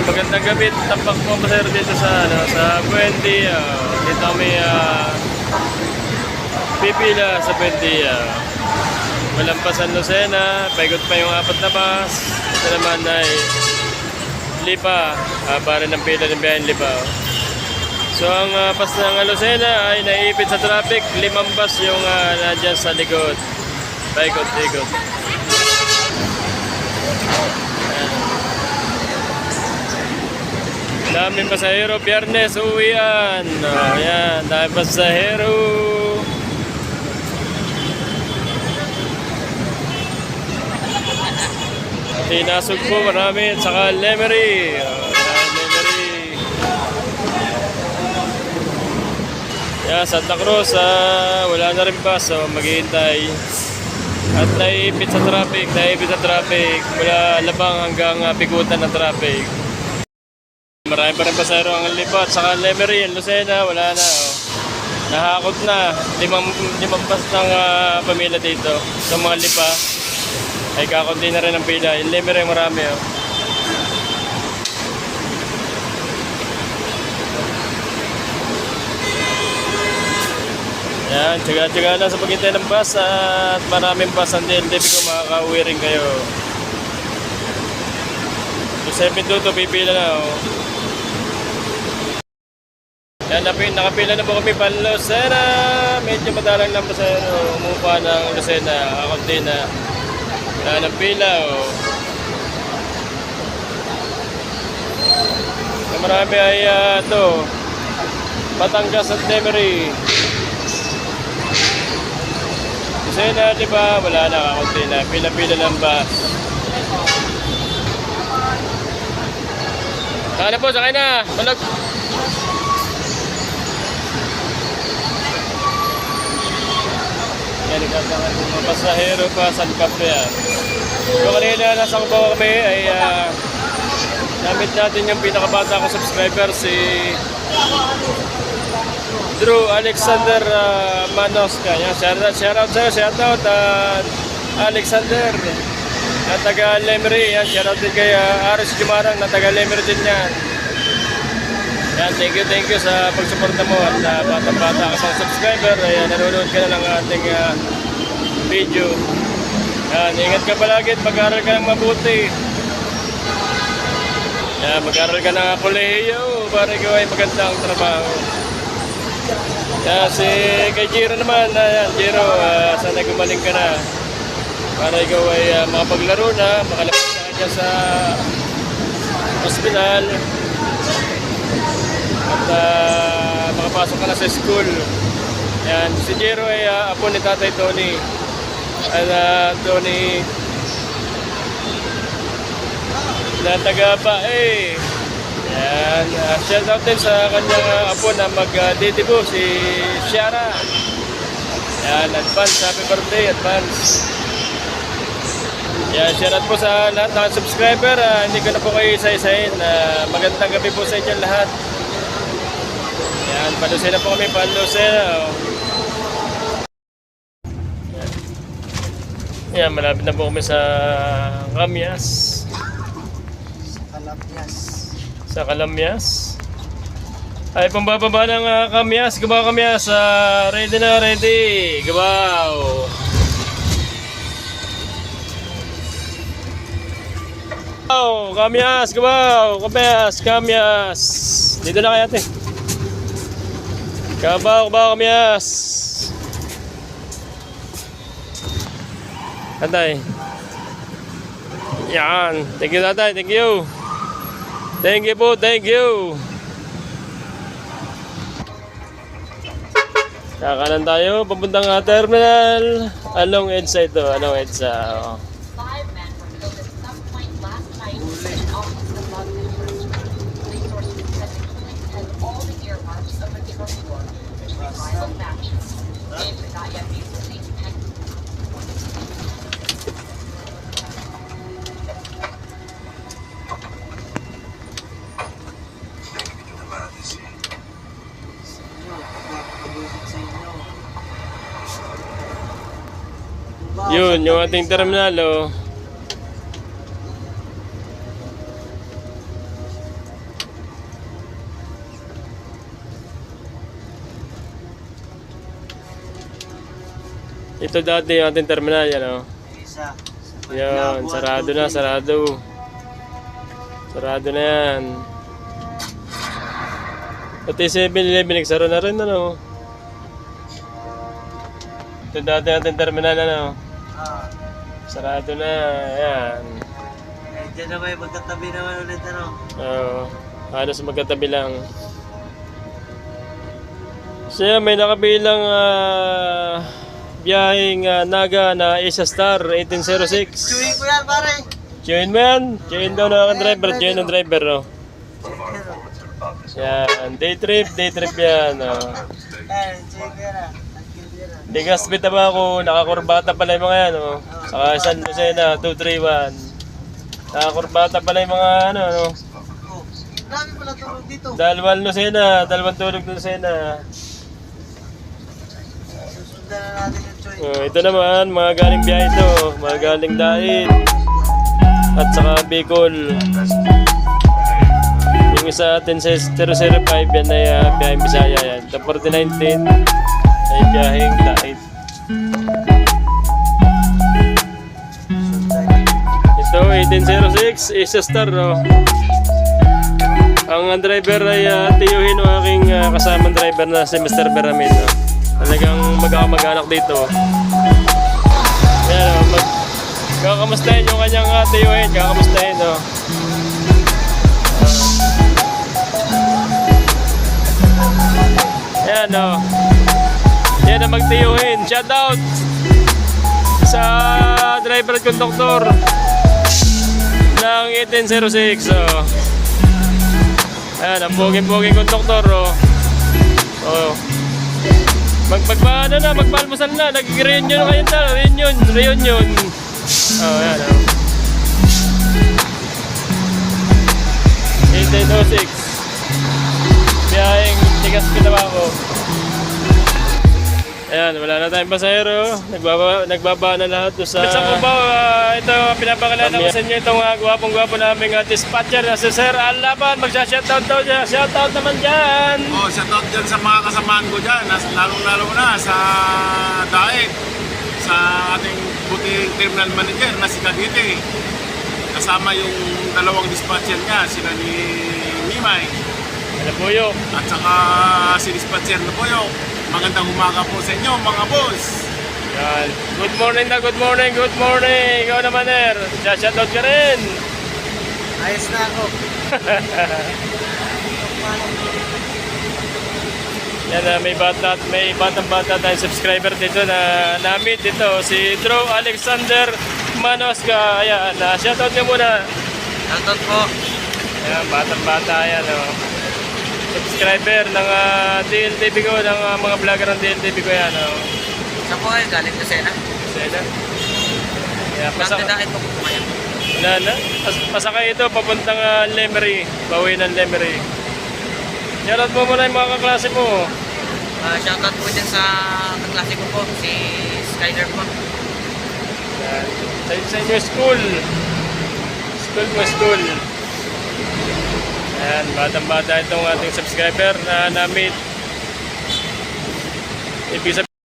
Yan, magandang gabi. Tampak po pasero dito sa, ano, sa Buendia. Dito kami ah, pipila sa Buendia. Walang pa San Lucena. Paigot pa yung apat na bus. Ito naman ay Lipa. Ah, para ng pila ng biyahin Lipa. oh. So ang uh, pas ng Lucena ay naiipit sa traffic. Limang bus yung ah, nandyan sa likod. Paikot-ikot. Daming pasahero, biyernes, uwian. Oh, yan, daming pasahero. Tinasog po marami, saka Lemery. Oh, Lemery. Yan, Santa Cruz, ah, wala na rin bus, so maghihintay. At naiipit sa traffic, naiipit sa traffic. Mula labang hanggang ah, bigutan ng traffic. Marami pa rin pasahero ang lipat. Saka Lemery, Lucena, wala na. Oh. Nahakot na. Limang, limang bus ng ah, pamilya dito. Sa mga lipa. Ay kakunti na rin ang pila. Yung Lemery marami. Oh. Yan, tsaga-tsaga lang sa paghintay ng bus at maraming bus ang DLDB ko makaka-uwi rin kayo. So 7 pipila na oh. Yan, nakapila na po kami pa Lucena. Medyo madalang lang pa sa ano, umupa ng Lucena. Ako din na. Yan ang pila oh. Yung marami ay ah, ito. Batangas at Lemery. Lucena, di ba? Wala na kakunti na. Pila-pila lang ba? Sana po, sakay na. Tulog. Yan, nagkasangan ng mga pasahero pa sa Capria. Yung kanina nasa Cubao kami ay uh, namit natin yung pinakabata kong subscriber si Drew Alexander uh, Manoska. Yan, shout out, shout out sa'yo, shout out uh, Alexander na taga Lemery. Yan, shout out din kay uh, Aris Jumarang na taga Lemery din yan. Yan, thank you, thank you sa pagsuporta mo at uh, bata-bata ka sa subscriber. Ayan, nanonood ka na ng ating uh, video. Yan, ingat ka palagi at mag-aral ka ng mabuti. Yan, mag-aral ka ng kolehiyo para ikaw ay magandang trabaho. Yan, si kay Jiro naman, uh, yan, Jiro, uh, sana gumaling ka na. Para ikaw ay uh, makapaglaro na, makalabas na ka sa hospital ah, makapasok ka na sa school. Yan, si Jero ay ah, apo ni Tatay Tony. At ah, Tony na taga pa eh. Yan, uh, shout out din sa kanyang ah, apo na mag-detibo, si Shara. Yan, advance, happy birthday, advance. Yan, shout out po sa lahat ng subscriber. Ah, hindi ko na po kayo isa-isahin. Ah, magandang gabi po sa inyo lahat. Yan, palusena po kami, palusena. Oh. Yan. Malapit na po kami sa Kamyas. Kalapyas. Sa Kalamyas. Ay, pambababa ng uh, Kamyas. Gabaw Kamyas. Ah, ready na, ready. Gabaw. Gabaw, Kamyas, gabaw, Kamyas, Kamyas. Dito na kaya, ate. Gabaw, gabaw, Kamyas. Tatay. Yan. Thank you, tatay. Thank you. Thank you po, thank you. Kakanan tayo, papuntang uh, terminal. Along EDSA ito, along EDSA. Oh. Five men were killed at some point last night in earmarks of a war between rival factions. Names have not yet sa inyo. Yun, yung ating terminal, oh. Ito dati yung ating terminal, yan o. Isa. Yan, sarado na, sarado. Sarado na yan. Pati 7-Eleven, nagsara na rin, ano. Ito dati ating terminal, ano. Ah. Sarado na, yan. Eh, dyan na may magkatabi naman ulit ano. Oo, halos magkatabi lang. Siya may nakabilang ah, biyaheng ah, Naga na Asia Star 1806. Chewing ko yan pare. Join mo yan. Join daw na ang driver. Join ng driver, no? Yan. Day trip, day trip yan. Oh. Ah. Yan ah. Ligas bitaba ako. Nakakurbata pala yung mga yan, oh. Saka San Lucena, 231. Nakakurbata pala yung mga ano, no? Oh, dami pala tulog dito. Dalawang Lucena, dalawang tulog Lucena. Na natin yung chewing. Oh, ito naman, mga galing biyahe ito. Mga galing Dain. At saka Bicol. Yung isa atin sa 005, yan ay uh, biyaheng Bisaya yan. The 4019 ay biyaheng Dain. Ito, 1806, Asia Star, oh. Ang driver ay uh, tiyuhin o aking ah, kasamang driver na si Mr. Beramin. Oh. Talagang magkakamag-anak dito. oh. Yan, oh, mag kakamustahin yung kanyang uh, tiyuhin, kakamustahin, oh. Yan, oh. Yan ang magtiyuhin. Shout out sa driver at conductor ng 1806. Oh. Ayan, ang buging-buging conductor. Oh. Oh. Mag magpaano na, magpalmasal na. Nag-reunion kayo na. Reunion, reunion. Oh, ayan. Oh. 1806. Biyaheng tigas pinawa ko. Ayan, wala na tayong pasahero. Nagbaba, nagbaba na lahat doon sa... Sa Cubao, ah, ito, pinapakalala ko sa inyo itong uh, gwapong-gwapo naming uh, dispatcher na si Sir Alaban. Magsha-shoutout daw dyan. Shoutout naman dyan. Oh, shoutout dyan sa mga kasamaan ko dyan, lalong-lalo na sa Daet, sa ating buting terminal manager na si Cavite. Kasama yung dalawang dispatcher niya, sila ni Mimay Ano po yun? at saka si dispatcher na Boyo. Magandang umaga po sa inyo mga boss. Yan. Good morning na, good morning, good morning. Ikaw naman, Er. Shoutout ka rin. Ayos na ako. Yan na, may bata, may batang bata tayong subscriber dito na na-meet dito. Si Drew Alexander Manosca. Ayan, uh, shoutout ka muna. Shoutout po. Ayan, batang bata yan, oh. Subscriber ng uh, DLTV ko, ng ah, mga vlogger ng DLTV ko yan, oh. Saan po kayo galing sa Sena? Sena. Kaya pasaka, Nagdadaan po po kayo. wala na. Pas, pasakay ito, papuntang uh, Lemery. Bawi ng Lemery. Shoutout mo muna yung mga kaklase mo. Uh, shoutout po dyan sa kaklase ko po, si Skyler po. Yan. Sa, sa inyo school. School mo, school. Ayan, batang-bata itong ating subscriber na na-meet. Ibig sabihin,